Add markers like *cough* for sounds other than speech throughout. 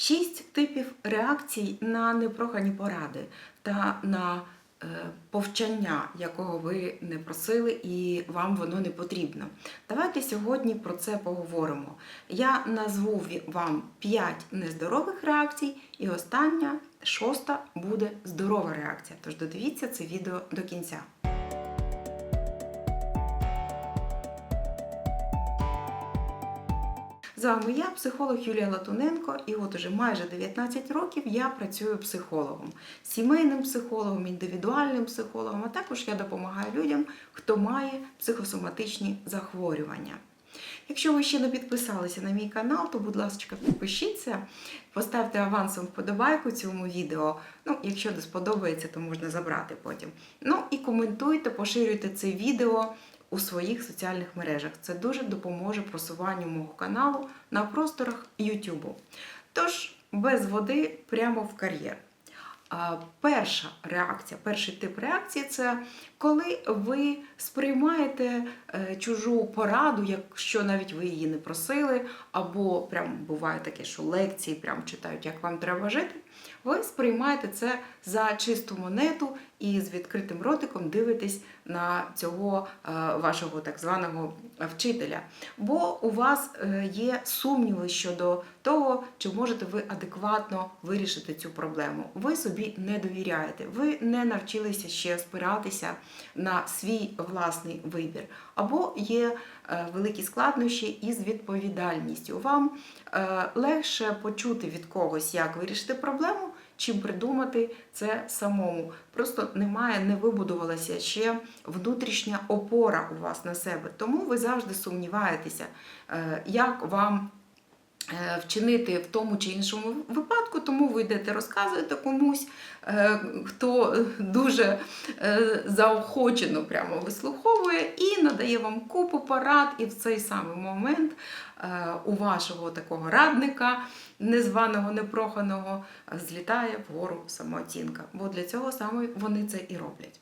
Шість типів реакцій на непрохані поради та на е, повчання, якого ви не просили і вам воно не потрібно. Давайте сьогодні про це поговоримо. Я назву вам 5 нездорових реакцій, і остання, шоста, буде здорова реакція. Тож додивіться це відео до кінця. З вами я, психолог Юлія Латуненко, і от уже майже 19 років я працюю психологом, сімейним психологом, індивідуальним психологом, а також я допомагаю людям, хто має психосоматичні захворювання. Якщо ви ще не підписалися на мій канал, то, будь ласка, підпишіться, поставте авансом вподобайку цьому відео. Ну, якщо не сподобається, то можна забрати потім. Ну і коментуйте, поширюйте це відео у своїх соціальних мережах. Це дуже допоможе просуванню мого каналу на просторах YouTube. Тож, без води прямо в кар'єр. Перша реакція, перший тип реакції це коли ви сприймаєте е, чужу пораду, якщо навіть ви її не просили, або прям буває таке, що лекції прям читають, як вам треба жити. Ви сприймаєте це за чисту монету і з відкритим ротиком дивитесь на цього е, вашого так званого вчителя. Бо у вас е, є сумніви щодо того, чи можете ви адекватно вирішити цю проблему. Ви собі не довіряєте, ви не навчилися ще спиратися на свій власний вибір. Або є е, великі складнощі із відповідальністю. Вам легше почути від когось, як вирішити проблему, чим придумати це самому. Просто немає, не вибудувалася ще внутрішня опора у вас на себе. Тому ви завжди сумніваєтеся, е, як вам вчинити в тому чи іншому випадку, тому ви йдете розказуєте комусь, е, хто дуже е, заохочено прямо вислуховує і надає вам купу порад, і в цей самий момент е, у вашого такого радника, незваного, непроханого, е, злітає вгору самооцінка. Бо для цього саме вони це і роблять.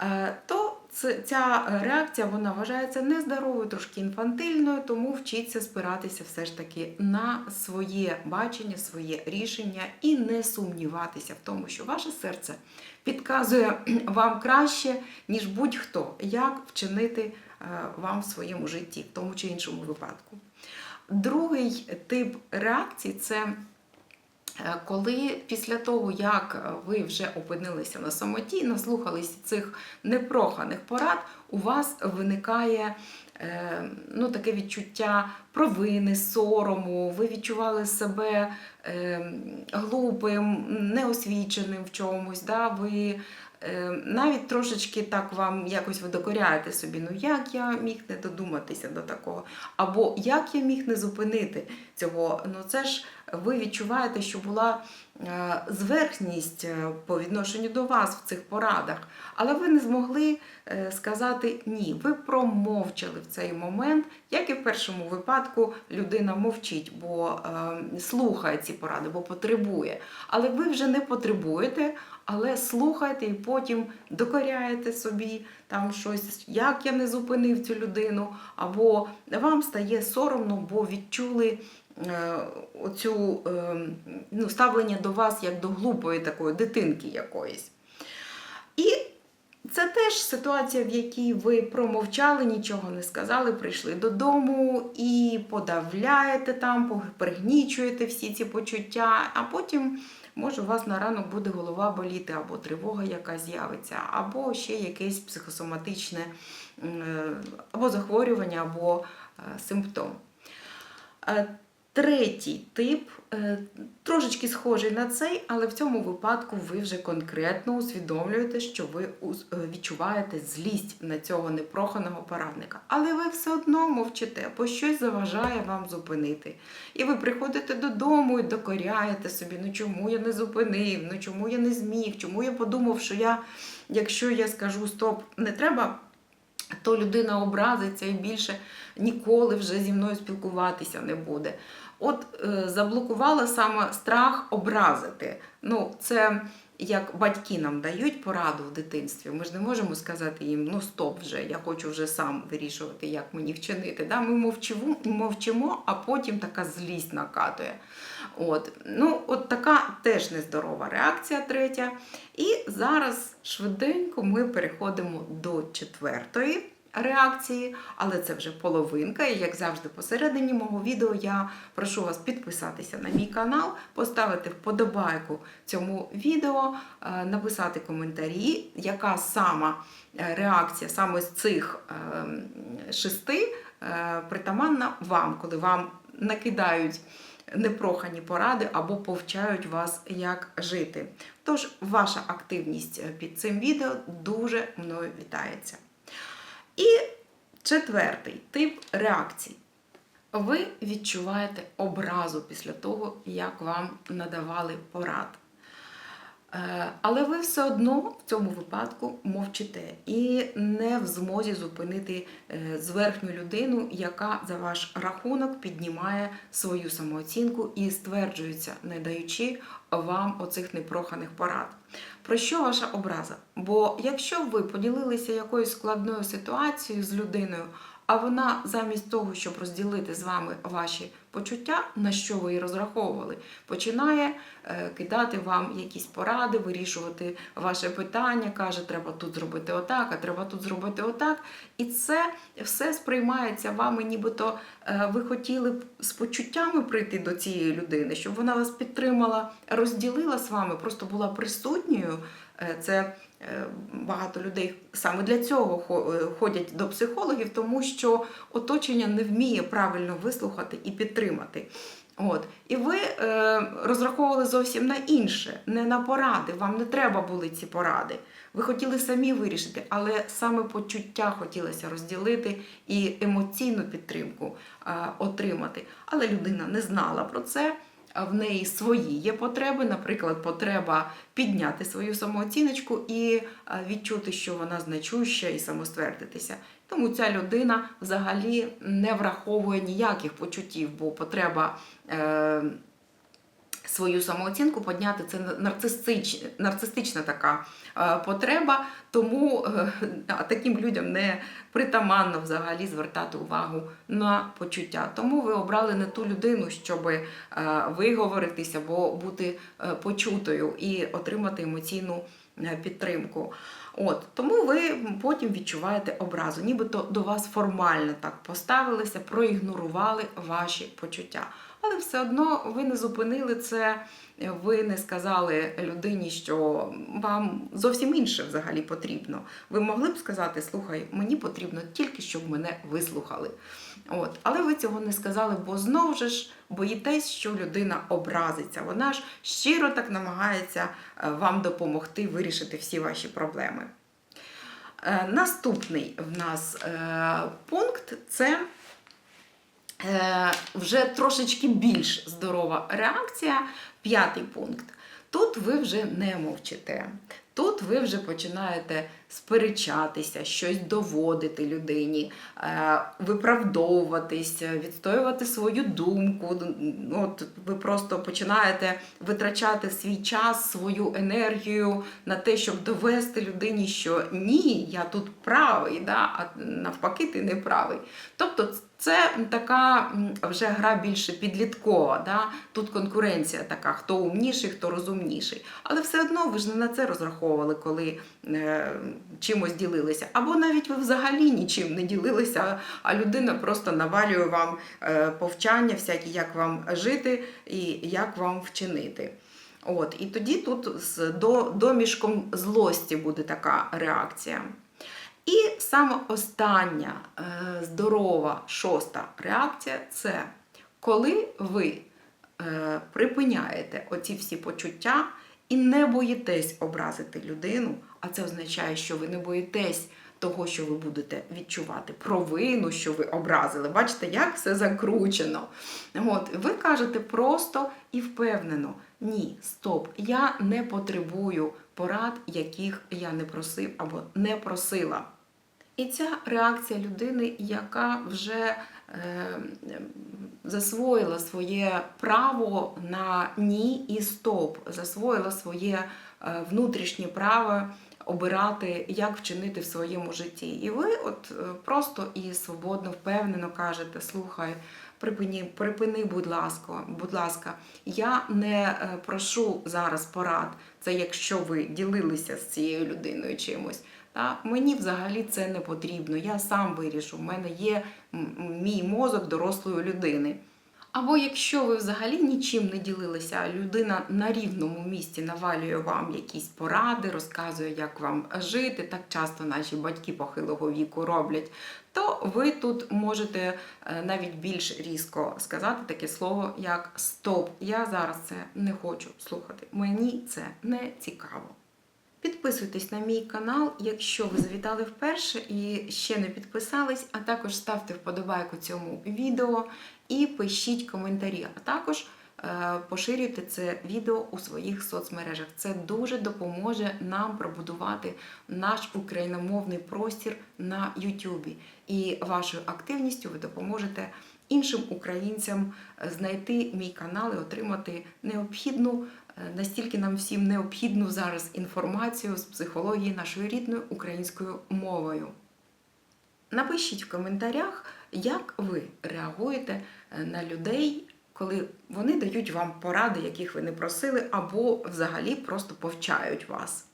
Е, То ця реакція вона вважається нездоровою, трошки інфантильною, тому вчіться спиратися все ж таки на своє бачення, своє рішення і не сумніватися в тому, що ваше серце підказує *clears throat* вам краще, ніж будь-хто, як вчинити е, вам в своєму житті, в тому чи іншому випадку. Другий тип реакції це Е, Коли після того, як е, ви вже опинилися на самоті, наслухалися цих непроханих порад, у вас виникає е, ну, таке відчуття провини, сорому, ви відчували себе е, глупим, неосвіченим в чомусь. Да? Ви е, навіть трошечки так вам якось ви докоряєте собі, ну як я міг не додуматися до такого, або як я міг не зупинити цього. Ну це ж ви відчуваєте, що була е, зверхність е, по відношенню до вас в цих порадах, але ви не змогли е, сказати ні. Ви промовчали в цей момент, як і в першому випадку людина мовчить, бо е, слухає ці поради, бо потребує. Але ви вже не потребуєте, але слухайте і потім докоряєте собі там щось, як я не зупинив цю людину, або вам стає соромно, бо відчули е, оцю е, ну, ставлення до вас як до глупої такої дитинки якоїсь. І це теж ситуація, в якій ви промовчали, нічого не сказали, прийшли додому і подавляєте там, пригнічуєте всі ці почуття, а потім. Може, у вас на ранок буде голова боліти, або тривога яка з'явиться, або ще якесь психосоматичне е, або захворювання, або е, симптом. Третій тип е, трошечки схожий на цей, але в цьому випадку ви вже конкретно усвідомлюєте, що ви е, відчуваєте злість на цього непроханого порадника. Але ви все одно мовчите, бо щось заважає вам зупинити. І ви приходите додому і докоряєте собі, ну чому я не зупинив, ну чому я не зміг, чому я подумав, що я, якщо я скажу стоп, не треба то людина образиться і більше ніколи вже зі мною спілкуватися не буде. От е, заблокувала саме страх образити. Ну, це як батьки нам дають пораду в дитинстві. Ми ж не можемо сказати їм, ну стоп вже, я хочу вже сам вирішувати, як мені вчинити. Да? Ми мовчимо, мовчимо, а потім така злість накатує. От, ну, от така теж нездорова реакція третя. І зараз швиденько ми переходимо до четвертої реакції, але це вже половинка. І як завжди, посередині мого відео я прошу вас підписатися на мій канал, поставити вподобайку цьому відео, е, написати коментарі, яка сама е, реакція саме з цих е, шести притаманна вам, коли вам накидають непрохані поради або повчають вас, як жити. Тож ваша активність під цим відео дуже мною вітається. Четвертий тип реакцій. Ви відчуваєте образу після того, як вам надавали порад. Е, Але ви все одно в цьому випадку мовчите і не в змозі зупинити е, зверхню людину, яка за ваш рахунок піднімає свою самооцінку і стверджується, не даючи вам оцих непроханих порад. Про що ваша образа? Бо якщо ви поділилися якоюсь складною ситуацією з людиною, а вона замість того, щоб розділити з вами ваші почуття, на що ви і розраховували, починає е, кидати вам якісь поради, вирішувати ваше питання, каже, треба тут зробити отак, а треба тут зробити отак. І це все сприймається вами, нібито е, ви хотіли б з почуттями прийти до цієї людини, щоб вона вас підтримала, розділила з вами, просто була присутньою. Е, Це е, багато людей саме для цього е, ходять до психологів, тому що оточення не вміє правильно вислухати і підтримати. От. І ви е, розраховували зовсім на інше, не на поради. Вам не треба були ці поради. Ви хотіли самі вирішити, але саме почуття хотілося розділити і емоційну підтримку е, отримати. Але людина не знала про це. В неї свої є потреби, наприклад, потреба підняти свою самооціночку і е, відчути, що вона значуща і самоствердитися. Тому ця людина взагалі не враховує ніяких почуттів, бо потреба е, свою самооцінку підняти це нарцистич, нарцистична така е, потреба, тому е, *laughs* таким людям не притаманно взагалі звертати увагу на почуття. Тому ви обрали не ту людину, щоб е, виговоритися або бути почутою і отримати емоційну підтримку. От тому ви потім відчуваєте образу, нібито до вас формально так поставилися, проігнорували ваші почуття. Але все одно ви не зупинили це, ви не сказали людині, що вам зовсім інше взагалі потрібно. Ви могли б сказати, слухай, мені потрібно тільки, щоб мене вислухали. От. Але ви цього не сказали, бо знову ж боїтесь, що людина образиться. Вона ж щиро так намагається е, вам допомогти вирішити всі ваші проблеми. Е, Наступний в нас е, пункт це вже трошечки більш здорова реакція. П'ятий пункт. Тут ви вже не мовчите. Тут ви вже починаєте сперечатися, щось доводити людині, е, виправдовуватись, відстоювати свою думку. От ви просто починаєте витрачати свій час, свою енергію на те, щоб довести людині, що ні, я тут правий, да, а навпаки, ти не правий. Тобто це така вже гра більше підліткова. Да? Тут конкуренція така, хто умніший, хто розумніший. Але все одно ви ж не на це розраховували, коли е, чимось ділилися. Або навіть ви взагалі нічим не ділилися, а людина просто навалює вам е, повчання, всякі, як вам жити і як вам вчинити. От, і тоді тут з до, домішком злості буде така реакція. І саме остання е, здорова шоста реакція це коли ви е, припиняєте оці всі почуття і не боїтесь образити людину, а це означає, що ви не боїтесь того, що ви будете відчувати провину, що ви образили. Бачите, як все закручено. От, ви кажете просто і впевнено: ні, стоп, я не потребую порад, яких я не просив або не просила. І ця реакція людини, яка вже е, засвоїла своє право на ні і стоп, засвоїла своє е, внутрішнє право обирати, як вчинити в своєму житті. І ви от е, просто і свободно, впевнено кажете: слухай, припини, припини, будь ласка, будь ласка. Я не е, прошу зараз порад. Це якщо ви ділилися з цією людиною чимось. Та мені взагалі це не потрібно. Я сам вирішу. У мене є мій мозок дорослої людини. Або якщо ви взагалі нічим не ділилися, людина на рівному місці навалює вам якісь поради, розказує, як вам жити. Так часто наші батьки похилого віку роблять, то ви тут можете е, навіть більш різко сказати таке слово, як стоп. Я зараз це не хочу слухати. Мені це не цікаво. Підписуйтесь на мій канал, якщо ви завітали вперше і ще не підписались, а також ставте вподобайку цьому відео і пишіть коментарі. А також е, поширюйте це відео у своїх соцмережах. Це дуже допоможе нам пробудувати наш україномовний простір на Ютубі. І вашою активністю ви допоможете іншим українцям е, знайти мій канал і отримати необхідну, е, настільки нам всім необхідну зараз інформацію з психології нашою рідною українською мовою. Напишіть в коментарях, як ви реагуєте е, на людей, коли вони дають вам поради, яких ви не просили, або взагалі просто повчають вас.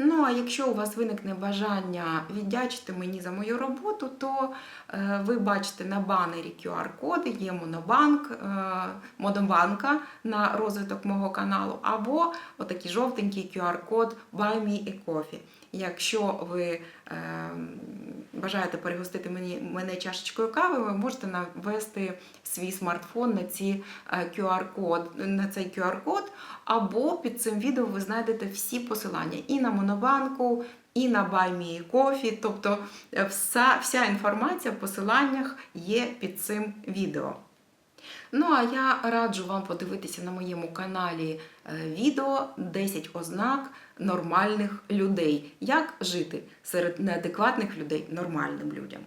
Ну, а якщо у вас виникне бажання віддячити мені за мою роботу, то е, ви бачите на банері QR-коди, є монобанк, е, монобанка на розвиток мого каналу, або отакий жовтенький QR-код Buy Me a Coffee. Якщо ви е, бажаєте перегостити мене чашечкою кави, ви можете навести свій смартфон на, ці е, QR-код, на цей QR-код, або під цим відео ви знайдете всі посилання і на Монобанку, і на Buy Me тобто е, вся, вся інформація в посиланнях є під цим відео. Ну, а я раджу вам подивитися на моєму каналі е, відео 10 ознак нормальних людей. Як жити серед неадекватних людей нормальним людям.